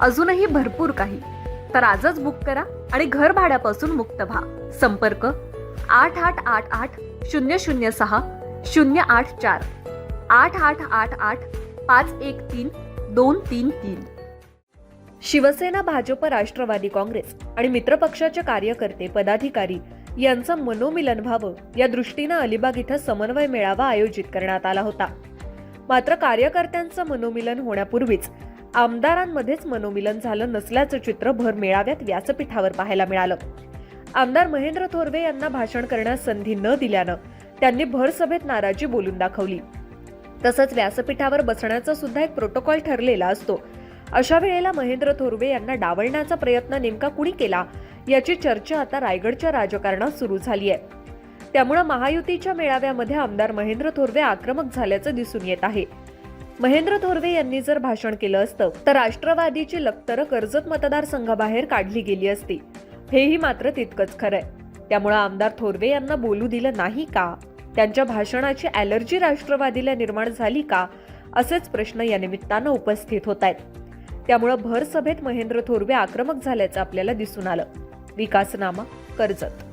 अजूनही भरपूर काही. तर आजच बुक करा आणि घर भाड्यापासून मुक्त व्हा. संपर्क आठ आठ आठ आठ शून्य शून्य सहा शून्य आठ चार. आठ आठ आठ आठ पाच एक तीन दोन तीन तीन. शिवसेना भाजप राष्ट्रवादी काँग्रेस आणि मित्रपक्षाचे कार्यकर्ते पदाधिकारी यांचं मनोमिलन व्हावं या दृष्टीनं अलिबाग इथं समन्वय मेळावा आयोजित करण्यात आला होता. मात्र कार्यकर्त्यांचं मनोमिलन होण्यापूर्वीच आमदारांमध्येच मनोमिलन झालं नसल्याचं चित्र भर मेळाव्यात व्यासपीठावर पाहायला मिळालं. आमदार महेंद्र थोरवे यांना भाषण करण्यास संधी न दिल्यानं त्यांनी भर सभेत नाराजी बोलून दाखवली. तसंच व्यासपीठावर बसण्याचा सुद्धा एक प्रोटोकॉल ठरलेला असतो. अशा वेळेला महेंद्र थोरवे यांना डावलण्याचा प्रयत्न नेमका कुणी केला याची चर्चा आता रायगडच्या राजकारणात सुरू झाली आहे त्यामुळे महायुतीच्या मेळाव्यामध्ये आमदार महेंद्र थोरवे आक्रमक झाल्याचं दिसून येत आहे. महेंद्र थोरवे यांनी जर भाषण केलं असतं तर राष्ट्रवादीची लक्तरं कर्जत मतदारसंघाबाहेर काढली गेली असती. हेही मात्र तितकंच खरंय. त्यामुळं आमदार थोरवे यांना बोलू दिलं नाही का? त्यांच्या भाषणाची ॲलर्जी राष्ट्रवादीला निर्माण झाली का? असेच प्रश्न या निमित्तानं उपस्थित होत आहेत त्यामुळं भर सभेत महेंद्र थोरवे आक्रमक झाल्याचं आपल्याला दिसून आलं. विकासनामा कर्जत.